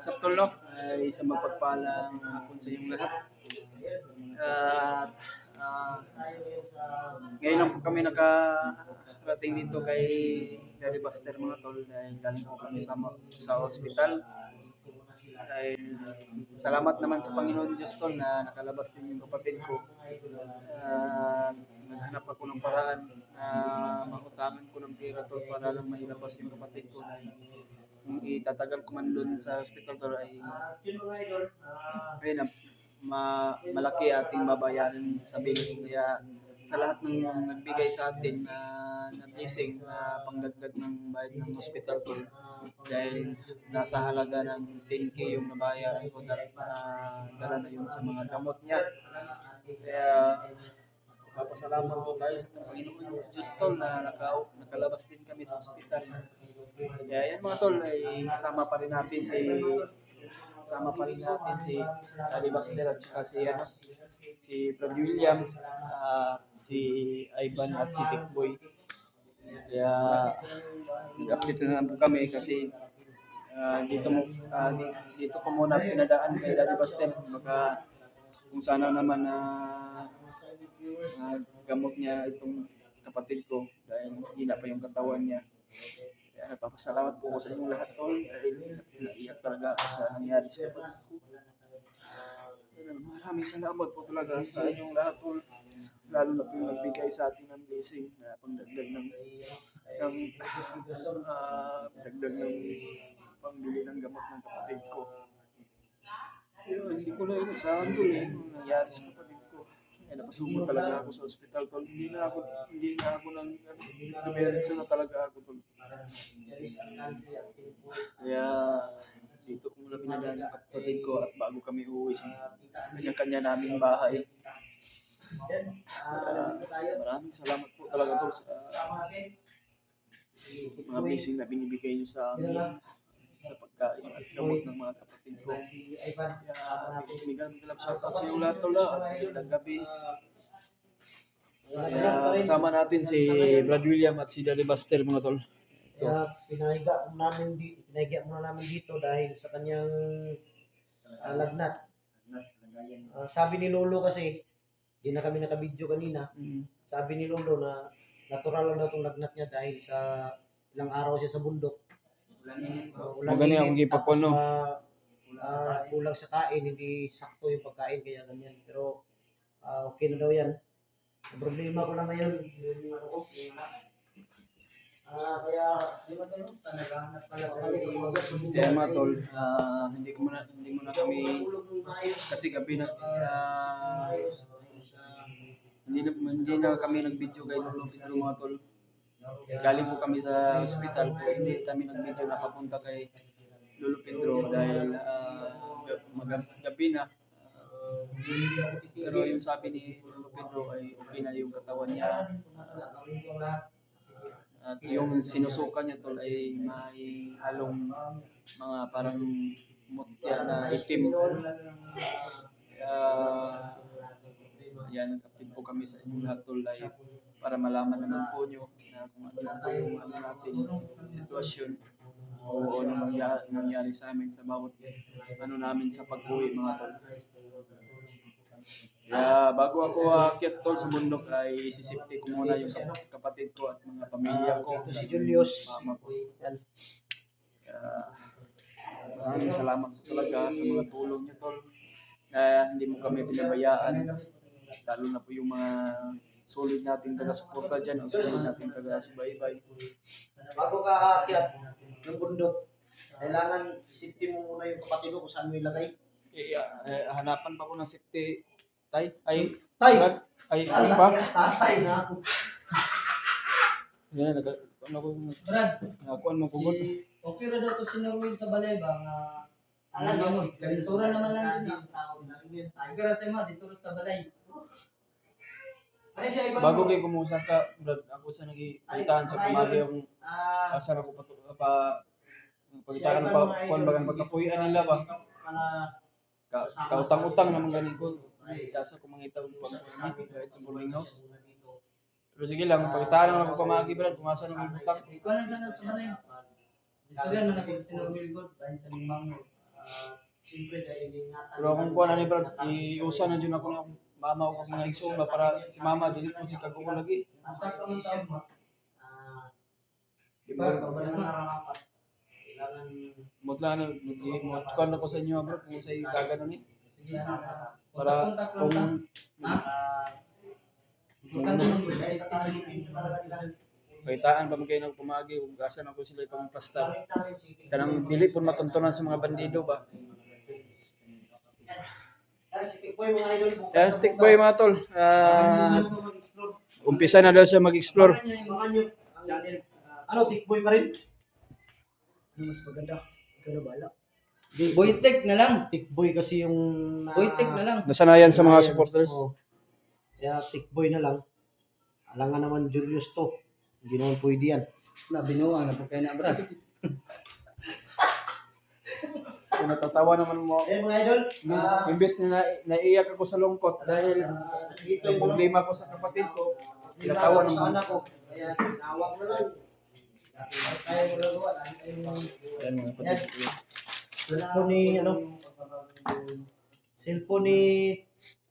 what's up tol no? Ay isang mapagpalang hapon sa inyong lahat. At ah, ngayon lang po kami nakarating dito kay Daddy Buster mga tol dahil galing po kami sa, sa hospital. Dahil salamat naman sa Panginoon Diyos tol na nakalabas din yung kapatid ko. At naghanap ako ng paraan na makutangan ko ng pera tol para lang mailabas yung kapatid ko dahil kung itatagal ko man doon sa hospital tol ay ayun ma, malaki ating babayaran sa bill. Kaya sa lahat ng nagbigay sa atin na na na pangdagdag ng bayad ng hospital tol dahil nasa halaga ng 10k yung nabayaran ko dahil uh, dala na yun sa mga gamot niya. Kaya papasalamat po tayo sa Panginoon Diyos tol na naka, nakalabas din kami sa hospital. Kaya yan mga tol, ay kasama pa rin natin si kasama pa rin natin si Ali Baster at saka si ano, si Brad William, at si Ivan at si Tikboy. Kaya nag-update na lang po kami kasi ah, dito mo di- dito ko muna pinadaan kay Daddy Bastel baka kung sana naman na ah, gamot niya itong kapatid ko dahil hina pa yung katawan niya. Kaya nagpapasalamat po ako sa inyong lahat tol dahil naiyak talaga ako sa nangyari sa kapatid ko. Maraming salamat po talaga sa inyong lahat tol. Lalo na po yung nagbigay sa atin ng blessing na pangdagdag ng ng ah, dagdag ng pangbili ng gamot ng kapatid ko. Yun, hindi ko na inasahan tol eh, nung nangyari sa kapatid ko. Kaya napasugod talaga ako sa ospital tol. Hindi na ako, hindi na ako nang, ano, dumiretso na talaga ako tol. Kaya dito ko muna pinadaan yung kapatid ko at bago kami uuwi sa kanya-kanya naming bahay. Kaya maraming salamat po talaga tol sa mga blessing na binibigay niyo sa amin sa pagkain at gamot ng mga kapatid ko. Kaya bigyan bigyan lang shoutout sa iyo lahat ah. at magandang gabi. Kaya kasama natin si Brad William at si Daddy Buster mga tol. Ito. Kaya pinahiga mo namin dito, pinahiga mo namin dito dahil sa kanyang ah, lagnat. Ah, sabi ni Lolo kasi, di na kami nakabidyo kanina, Mm. sabi ni Lolo na natural lang daw itong lagnat niya dahil sa ilang araw siya sa bundok. Uh, Magani ang gipapuno. uh, kulang sa kain, hindi sakto yung pagkain, kaya ganyan. Pero ah, okay na daw yan. Ang problema ko lang ngayon, yung ano ko, yung Ah, kaya di ba tayo? Naghahanap pala tayo. Kaya mga tol, ah, hindi ko muna hindi muna kami kasi gabi na ah, hindi na hindi na kami nag-video kay Lolo Pedro mga tol. Galing po kami sa ospital pero hindi kami nag-video na papunta kay Lolo Pedro dahil ah, gab- mag- gabi na. Ah, pero yung sabi ni Lolo Pedro ay okay na yung katawan niya. At yung sinusuka niya tol ay may halong mga parang mutya na itim. Kaya yan, nag-update po kami sa inyong lahat tol ay para malaman naman po nyo na kung ano yung ano natin sitwasyon o ano nangyari, nangyari sa amin sa bawat ano namin sa pag-uwi mga tol. Kaya bago ako aakyat tol sa bundok ay isisipti ko muna yung kap- kapatid ko at mga pamilya ko. Ito si Julius. Mama ko. Kaya maraming salamat talaga sa mga tulong niyo tol. Na hindi mo kami pinabayaan. Lalo na po yung mga solid nating taga-suporta dyan o solid nating taga-subaybay. Bago ka aakyat ng bundok, kailangan isipin mo muna yung kapatid mo kung saan mo ilagay. Eh, eh, hanapan pa ko ng safety tay ay Tay! Brad, ay ano ba? Tatay na. Yan na naga ano ko Brad, nakuan mo pugod. si okay ra daw to si Norwin sa balay ba nga alam mo, kalentura naman lang din na. Ikaw ra sa mga dito sa balay. Bago mo? kay kumusta ka, Brad, ako sa nagipalitan sa kumali yung Ah, asar ako pa pa pagitaran pa kuan bagang pagkapuyan nila ba. mga Ka, kautang-utang naman ganin ko. Ay, asa ko mangita og pagpusin kahit sa boarding house. Pero sige lang, pagitaran lang ako pamagi Brad, kung asa nang utang. Ikaw lang sana sa balay. Gusto yan na si Norwin God dahil sa mga Ah, siyempre dahil ingatan. Pero kung kuha na ni Brad, iusa na dyan ako ng mama ko mga igsoon ba para si mama dili po si kaguko lagi. Di ba? Mutla na, kuha na ko sa inyo bro kung sa gagano ni. Para kung kaitaan pa man kayo nagpumagi ug asan ako sila ipang si Kanang dili po matuntunan sa mga bandido ba. Ay, si Tikboy mga idol. bukas. boy mga tol. Mag-explore? umpisa na daw siya mag-explore. Ah, Ano, Tikboy pa rin? Ano mas maganda? Ikaw na bala. Boytek na lang. Tikboy kasi yung... na- Boytek na lang. Nasanayan sa mga supporters. Oo. Kaya Tikboy na lang. Alangan naman Julius to. Hindi naman pwede yan. Na binuang na po kayo na brad. Natatawa naman mo. Ayun mga idol. Imbes, ah, imbes na na- naiiyak ako sa lungkot dahil dito yung yung problema ko sa kapatid ko, sa naman. anak ko. Kaya nawa ko na lang. Kaya lang gawa. Dahil Yan mga kapatid. cellphone ni ano? Cellphone ni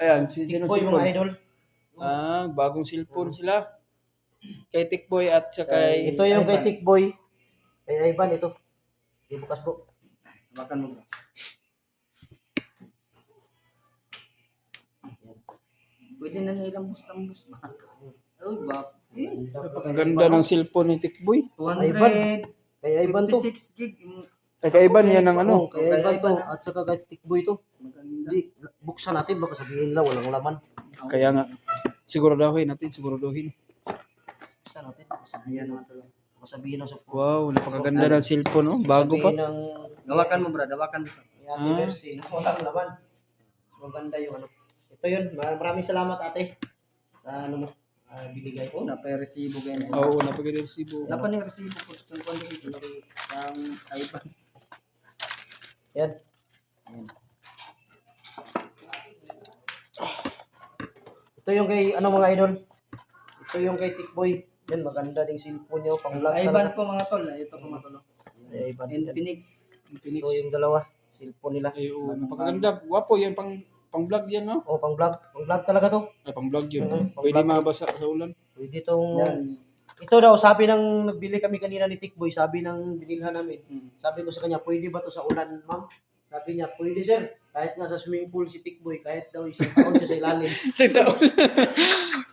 Ayan, si sino Tikboy mga idol. Ah, bagong cellphone sila. Kay Tikboy at sa kay ito yung kay. Tikboy. Kay Ivan ito. Di bukas bro. Bakan mo. Pwede na nilang bustang-bus ba? Uy, ba? Eh, Ang ganda ng cellphone ni Tikboy. 200. Kay Ivan to. 56 gig. Ay, kay Ivan yan ang ano. Oo, kay Ivan to. At saka kay Tikboy to. Maganda. Hindi, buksan natin baka sabihin lang walang laman. Kaya nga, siguraduhin natin, siguraduhin. Buksan natin. Baka sabihin lang. Baka sabihin lang sa Wow, napakaganda ng cellphone, oh. Bago pa. Sabihin ng Gawakan mo, brad. Gawakan mo. Ate Ah. Mercy na walang laman. Maganda yung ano. Ito yun. Mar- Maraming salamat ate. Sa ano mo. ah, binigay ko. Oh, napay-resibo ganyan. Oo, napaganda resibo. Napa ni resibo ko kung kundi ito ang iPad. Yan. Ito yung kay ano mga idol. Ito yung kay Tikboy. Yan maganda ding cellphone niyo pang vlog iPad talaga. po mga tol. Ito po mga tol. Ay, Ivan. Infinix. Phoenix. Ito yung dalawa. Cellphone nila. Ay, oo, napakaganda. Wapo yan, pang pang vlog yan, no? Oh, pang vlog. Pang vlog talaga to. Ay, pang vlog yun. Mhm, pang Pwede vlog. mabasa sa ulan. Pwede tong Yan. Ito daw, sabi ng nagbili kami kanina ni Tikboy, sabi ng binilhan namin. Mm. Sabi ko sa kanya, pwede ba to sa ulan, ma'am? Sabi niya, pwede sir. Kahit nasa swimming pool si Tikboy, kahit daw isang taon siya sa ilalim. Titaon.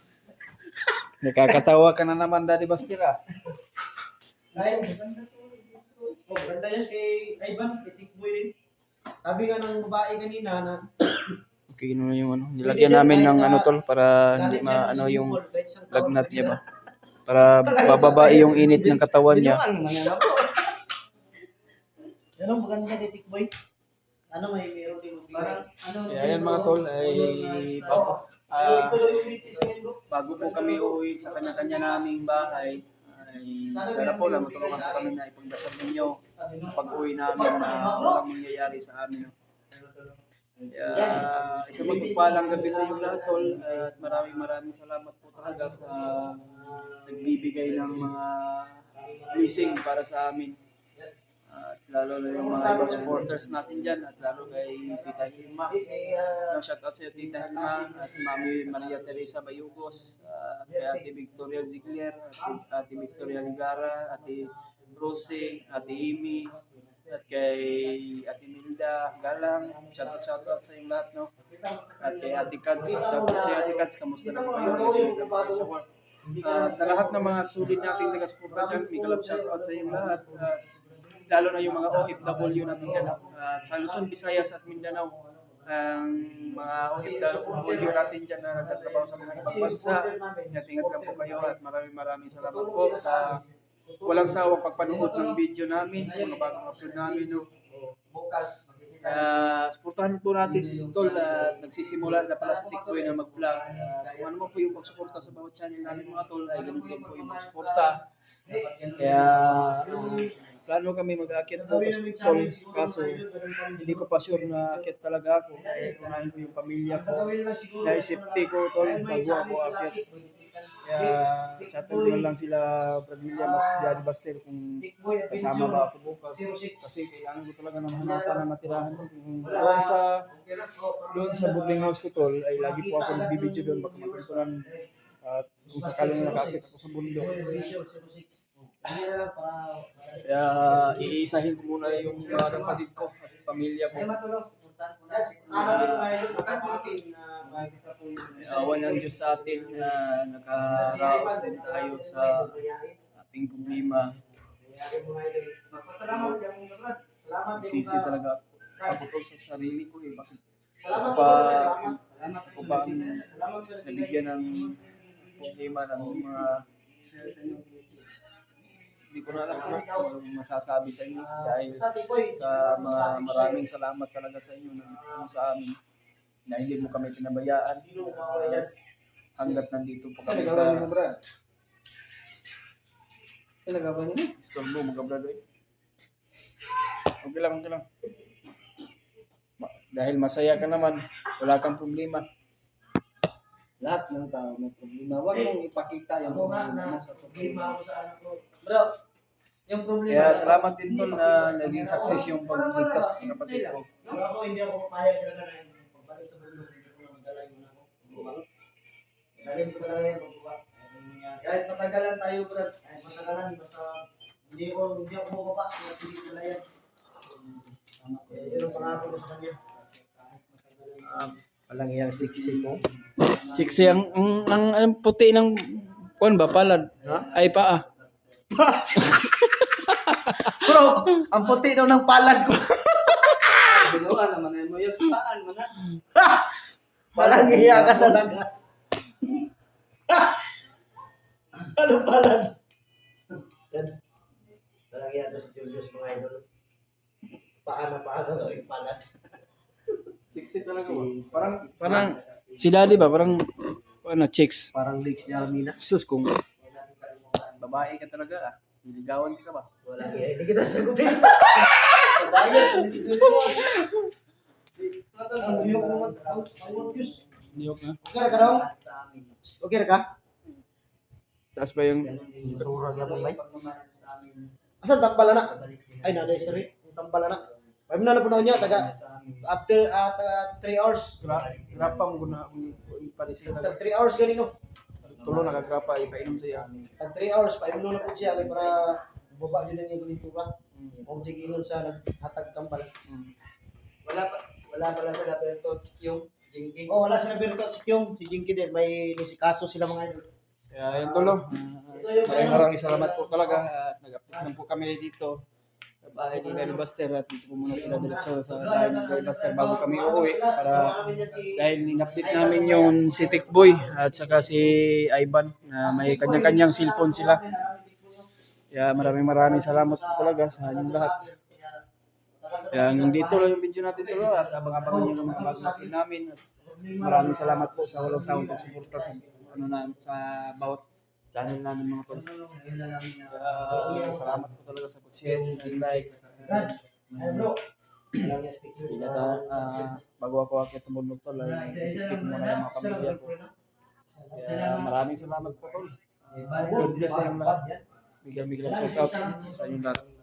Nakakatawa ka na naman, Daddy Bastira. Kahit, oh, ganda yan kay Ivan, kay Tikboy din. Sabi nga ng babae kanina na, Okay, ano yung ano, nilagyan namin ng ano tol para hindi galing siya ma ng ano swimming yung lagnat niya ba. Para bababa yung init ng katawan niya. Ano, maganda kay Tikboy. Ano, may meron din. Parang ano. Kaya yan mga tol ay bago, Bro. bago po kami uwi sa kanya-kanya naming bahay ay sana po lang matulungan po kami na ipagdasal ninyo sa pag-uwi namin na walang mangyayari sa amin. Kaya isang magpagpalang gabi sa inyo lahat tol at maraming maraming salamat po talaga sa nagbibigay ng mga blessing para sa amin. At lalo na yung mga supporters natin dyan at lalo kay Tita Hilma. No, shout out sa iyo, Tita Hilma, at Mami Maria Teresa Bayugos, uh, kay Ate Victoria Ziegler, Ate, Ate Victoria Ligara, Ate Rose, Ate Amy, at kay Ate Milda Galang. Shout out, shout out sa inyo lahat, no? At kay Ate Kats, shout out sa iyo, Ate Kats, kamusta na po kayo? Sa work. Ah, sa lahat ng mga sulit nating taga-suporta dyan, may kalab shout out sa inyo lahat. Ah, lalo na yung mga OFW natin dyan. At sa Luzon, Visayas at Mindanao, ang mga OFW natin dyan na nagtatrabaho sa mga ibang bansa. Ingat-ingat lang po kayo at maraming maraming salamat po sa walang sawang pagpanood ng video namin, sa mga bagong upload namin. No. Bukas. Kaya suportahan po natin tol at nagsisimula na pala si Tikboy na mag-vlog. Ah, kung ano man po yung pagsuporta sa bawat channel namin mga tol ay ganun din po yung pagsuporta. Kaya ah, plano kami mag-aakyat po tol kaso hindi ko pa sure na aakyat talaga ako. Kaya unahin ko yung pamilya ko. Na safety ko tol bago ako aakyat. Kaya chatin ko lang sila at si Daddy Buster kung sasama ba ako bukas. 06. Kasi kailangan ko talaga ng hanapa na matirahan. Kung doon sa doon sa boarding house ko tol ay lagi po ako nagbibideo doon baka magkuntulan at kung sakaling nakakit ako sa bundok. Benjo, 06. Hindi na lang para- Kaya iisahin ko muna yung mga kapatid ko at pamilya ko. Yung- Awan ng Diyos sa atin na nakaraos din tayo sa ating problema. Nagsisi talaga ako tol sa sarili ko eh. Bakit ako pa, ako pa ang nabigyan ng problema ng mga hindi ko na alam kung ano masasabi sa inyo dahil Sa mga maraming salamat talaga sa inyo ano sa amin na hindi mo kami pinabayaan hanggat nandito po kami sa Talaga ba niya? Istorbo, mga brado eh. Okay lang, okay lang. Ma- Dahil masaya ka naman, wala kang problema. Lahat ng tao may problema. Huwag mong ipakita yung problema na mo sa problema ako sa anak ko. Bro, yung problema. Kaya salamat din tol na naging success yung pagligtas ng kapatid ko. Pero ako hindi ako papayag talaga na yung pagbalik sa mundo, hindi ko na magdala yung anak ko. Dalhin ko talaga yung pagbuka. Kahit matagalan tayo, bro. Kahit matagalan, basta hindi ko hindi ako bumaba, hindi ko na yan. Eh, Yun ang pangako ko sa kanya. Walang iyang siksi ko. Siksi, ang, ang, ang, ang puti ng kuan ba, palad? Ay, paa. Bro, ang puti daw ng palad ko. Binuha naman ay mo yung sutaan mo na. Walang iya ka talaga. Ano pala? Yan. Talaga yan to si Julius mga idol. Paano paano gawin pala? Siksi talaga ba? Parang, parang, si daddy ba, parang, ano, chicks. Parang leaks ni Armina. Sus, kung babae ka talaga ah. Niligawan ka ba? Wala hindi kita sagutin. Diet, hindi si Julius. Ang biyok mo, ang ang Julius. Niyok na. Okay ka daw? Okay ka? Tapos pa yung, Turang yan mo, bay. Asan tambala na? Ay, na, dahil sorry. Ang tambala na. Ay, na na po na niya, taga, after, uh, taga 3 hours. gra- grapa mo guna, parisita. Tag 3 hours ganino. Tulo na kagrapa, ipainom sa iya. Tag 3 hours, painom na po siya, kay para baba yun ang yung pintura. Kung tiginon sa naghatag tambal. Mm. Wala pa. Wala pala sa Laberto yung Jinky. Oh, wala sila pero si Kyong, si Jinky din, may nisikaso sila mga idol. Kaya yun tulo. Maraming maraming salamat po talaga at nag-update lang po kami dito sa bahay ni Gary Buster at dito po muna sila diretso sa bahay ni Gary Buster bago kami uuwi para dahil in-update namin yung si Tikboy at saka si Ivan na may kanya-kanyang cellphone sila. Kaya maraming maraming salamat talaga sa inyong lahat. Kaya dito lang yung video natin tulo at abang-abangan nyo ng mga bagong update namin. At maraming salamat po sa walang sawang pagsuporta sa ano na sa bawat channel namin mga tol. Kaya salamat po talaga sa pag-share like. Hindi na ah, bago ako akit sa bundok tol ay isipin mo na yung mga pamilya ko. Kaya maraming salamat po tol. God bless sa inyong lahat. Bigyan bigyan shout out sa inyong lahat.